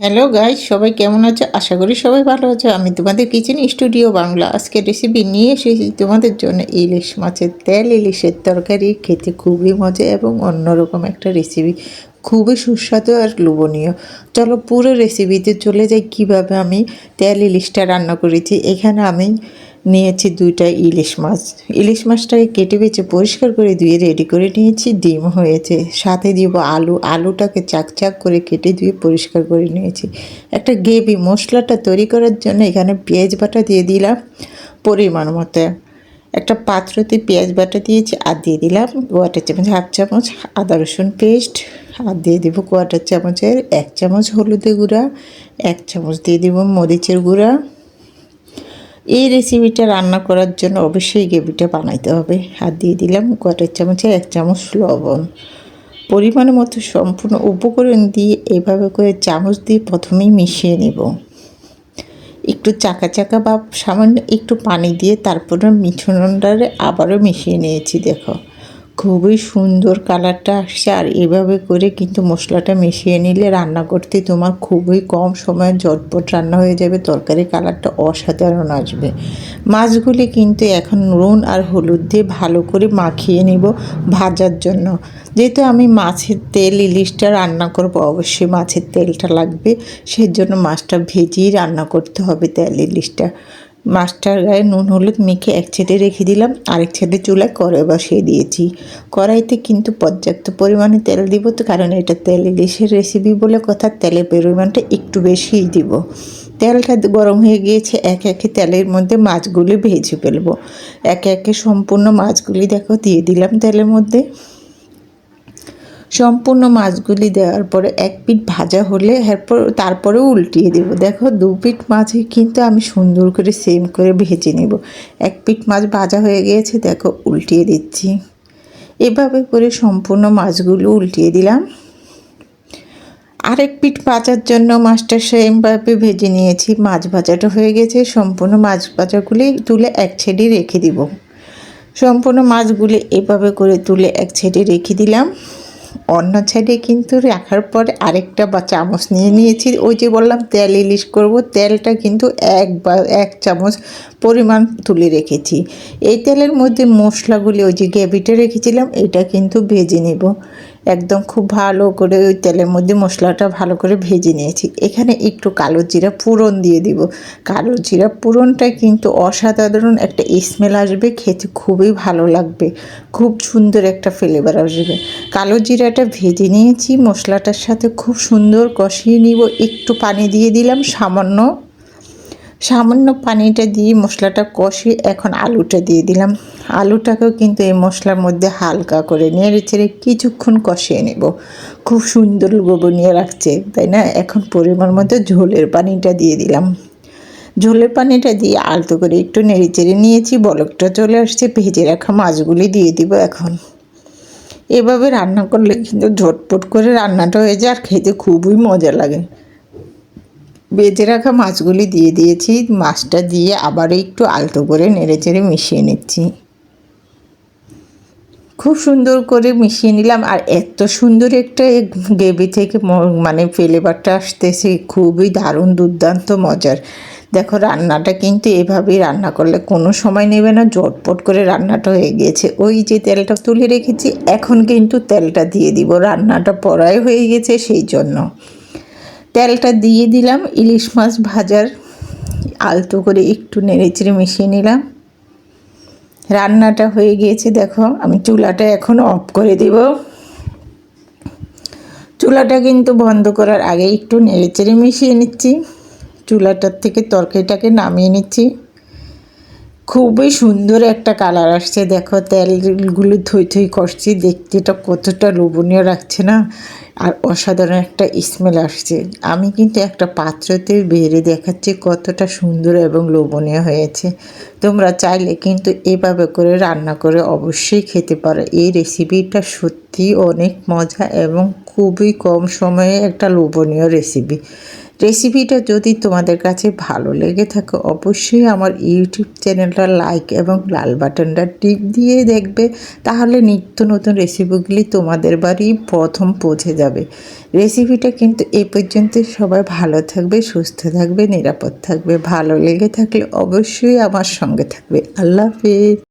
Hello guys সবাই কেমন আছো? আশা করি সবাই ভালো আছো। আমি তোমাদের কিচেন স্টুডিও বাংলা আজকে রেসিপি নিয়ে এসেছি তোমাদের জন্য ইলিশ মাছের তেল, ইলিশের তরকারি। খেতে খুবই মজা এবং অন্যরকম একটা রেসিপি খুবই সুস্বাদু আর লোভনীয়। চলো পুরো রেসিপিতে চলে যাই। কীভাবে আমি তেল, ইলিশটা রান্না করেছি। এখানে আমি নিয়েছি দুইটা ইলিশ মাছ। ইলিশ মাছটাকে কেটে বেছে পরিষ্কার করে ধুয়ে রেডি করে নিয়েছি, ডিম হয়েছে। সাথে দিব আলু, আলুটাকে চাক চাক করে কেটে ধুয়ে পরিষ্কার করে নিয়েছি। একটা গ্রেভি মশলাটা তৈরি করার জন্য এখানে পেঁয়াজ বাটা দিয়ে দিলাম পরিমাণ মতো। একটা পাত্রতে পেঁয়াজ বাটা দিয়েছি, আর দিয়ে দিলাম কোয়াটার চামচ হাফ চামচ আদা রসুন পেস্ট আর দিয়ে দেবো কোয়াটার চামচের এক চামচ হলুদের গুঁড়া, এক চামচ দিয়ে দেবো মরিচের গুঁড়া। এই রেসিপিটা রান্না করার জন্য অবশ্যই গ্রেভিটা বানাইতে হবে। আর দিয়ে দিলাম কটের চামচে, এক চামচ লবণ। পরিমাণ মতো সম্পূর্ণ উপকরণ দিয়ে এভাবে করে চামচ দিয়ে প্রথমেই মিশিয়ে নেব। একটু চাকা চাকা বা সামান্য একটু পানি দিয়ে তারপরে মিঠুনটারে আবারও মিশিয়ে নিয়েছি, দেখো। খুবই সুন্দর কালারটা আসছে। আর এভাবে করে কিন্তু মশলাটা মিশিয়ে নিলে রান্না করতে তোমার খুবই কম সময়ে ঝটপট রান্না হয়ে যাবে। তরকারি কালারটা অসাধারণ আসবে। মাছগুলি কিন্তু এখন নুন আর হলুদ দিয়ে ভালো করে মাখিয়ে নিব ভাজার জন্য। যেহেতু আমি মাছের তেল, ইলিশটা রান্না করব, অবশ্যই মাছের তেলটা লাগবে। সেজন্য মাছটা ভেজেই রান্না করতে হবে তেল, ইলিশটা। মাছটার গায়ে নুন, হলুদ মেখে এক ছেদে রেখে দিলাম। আরেক ছেদে চুলায় কড়াই বসিয়ে দিয়েছি। কড়াইতে কিন্তু পর্যাপ্ত পরিমাণে তেল দিব তো, কারণ এটা তেল ইলিশের রেসিপি বলে কথা, তেলের পরিমাণটা একটু বেশিই দিব। তেলটা গরম হয়ে গিয়েছে, একে একে তেলের মধ্যে মাছগুলি ভেজে ফেলব। একে একে সম্পূর্ণ মাছগুলি দেখো, দিয়ে দিলাম তেলের মধ্যে। সম্পূর্ণ মাছগুলি দেওয়ার পরে এক পিঠ ভাজা হলে এরপর তারপরে উল্টিয়ে দেব। দেখো, দু পিঠ মাছে কিন্তু আমি সুন্দর করে সেম করে ভেজে নেব। এক পিঠ মাছ ভাজা হয়ে গিয়েছে, দেখো, উল্টিয়ে দিচ্ছি। এভাবে করে সম্পূর্ণ মাছগুলো উল্টিয়ে দিলাম। আরেক পিঠ ভাজার জন্য মাছটা সেমভাবে ভেজে নিয়েছি। মাছ ভাজাটা হয়ে গেছে, সম্পূর্ণ মাছ ভাজাগুলি তুলে এক ছেড়ে রেখে দিব। সম্পূর্ণ মাছগুলি এভাবে করে তুলে এক ছেড়ে রেখে দিলাম। অন্য সাইডে কিন্তু রাখার পর আরেকটা বা চামচ নিয়ে নিয়েছি। ওই যে বললাম, তেল ইলিশ করব। তেলটা কিন্তু এক বা এক চামচ পরিমাণ তুলে রেখেছি। এই তেলের মধ্যে মশলাগুলি ওই যে গ্যাভিটা রেখেছিলাম, এটা কিন্তু ভেজে নেব। একদম খুব ভালো করে ওই তেলের মধ্যে মশলাটা ভালো করে ভেজে নিয়েছি। এখানে একটু কালো জিরা পুরন দিয়ে দিব। কালো জিরা পুরনটা কিন্তু অসাধারণ একটা স্মেল আসবে, খেতে খুবই ভালো লাগবে। খুব সুন্দর একটা ফ্লেভার আসবে। কালো জিরাটা ভেজে নিয়েছি, মশলাটার সাথে খুব সুন্দর কষিয়ে নিব। একটু পানি দিয়ে দিলাম, সামান্য সামান্য পানিটা দিয়ে মশলাটা কষিয়ে এখন আলুটা দিয়ে দিলাম। আলুটাকেও কিন্তু এই মশলার মধ্যে হালকা করে নেড়ে চেড়ে কিছুক্ষণ কষিয়ে নেব। খুব সুন্দর গোবনীয় রাখছে তাই না? এখন পরিমাণ মতো ঝোলের পানিটা দিয়ে দিলাম। ঝোলের পানিটা দিয়ে আলতো করে একটু নেড়ে চেড়ে নিয়েছি, বলকটা চলে আসছে, ভেজে রাখা মাছগুলি দিয়ে দিব এখন। এভাবে রান্না করলে কিন্তু ঝটপট করে রান্নাটা হয়ে যায়, আর খেতে খুবই মজা লাগে। বেজে রাখা মাছগুলি দিয়ে দিয়েছি। মাছটা দিয়ে আবার একটু আলতো করে নেড়ে চেড়ে মিশিয়ে নিচ্ছি। খুব সুন্দর করে মিশিয়ে নিলাম আর এত সুন্দর একটা গ্রেভি থেকে মানে ফ্লেভারটা আসতেছে। খুবই দারুণ, দুর্দান্ত, মজার। দেখো রান্নাটা কিন্তু এভাবেই রান্না করলে কোনো সময় নেবে না জটপট করে রান্নাটা হয়ে গিয়েছে ওই যে তেলটা তুলে রেখেছি, এখন কিন্তু তেলটা দিয়ে দিব। রান্নাটা পড়াই হয়ে গেছে সেই জন্য। তেলটা দিয়ে দিলাম, ইলিশ মাছ ভাজার আলতো করে একটু নেড়েচেড়ে মিশিয়ে নিলাম। রান্নাটা হয়ে গিয়েছে, দেখো আমি চুলাটা এখন অফ করে দেব। চুলাটা কিন্তু বন্ধ করার আগে একটু নেড়েচেড়ে মিশিয়ে নিচ্ছি। চুলাটার থেকে তরকারিটাকে নামিয়ে নিচ্ছি। খুবই সুন্দর একটা কালার আসছে। দেখো তেলগুলো থই থই করছি, দেখতে এটা কতটা লোভনীয় রাখছে না? আর অসাধারণ একটা স্মেল আসছে। আমি কিন্তু একটা পাত্রতে বেড়ে দেখাচ্ছি কতটা সুন্দর এবং লোভনীয় হয়েছে। তোমরা চাইলে কিন্তু এভাবে করে রান্না করে অবশ্যই খেতে পারো। এই রেসিপিটা সত্যি অনেক মজা এবং খুবই কম সময়ে একটা লোভনীয় রেসিপি রেসিপিটা যদি তোমাদের কাছে ভালো লেগে থাকে, অবশ্যই আমার ইউটিউব চ্যানেলটা লাইক এবং লাল বাটনটা টিপ দিয়ে দেখবে, তাহলে নিত্য নতুন রেসিপিগুলি তোমাদের বাড়ি প্রথম পৌঁছে যাবে। রেসিপিটা কিন্তু এ পর্যন্ত সবাই ভালো থাকবে, সুস্থ থাকবে, নিরাপদ থাকবে, ভালো লেগে থাকলে অবশ্যই আমার সঙ্গে থাকবে। আল্লাহ হাফিজ।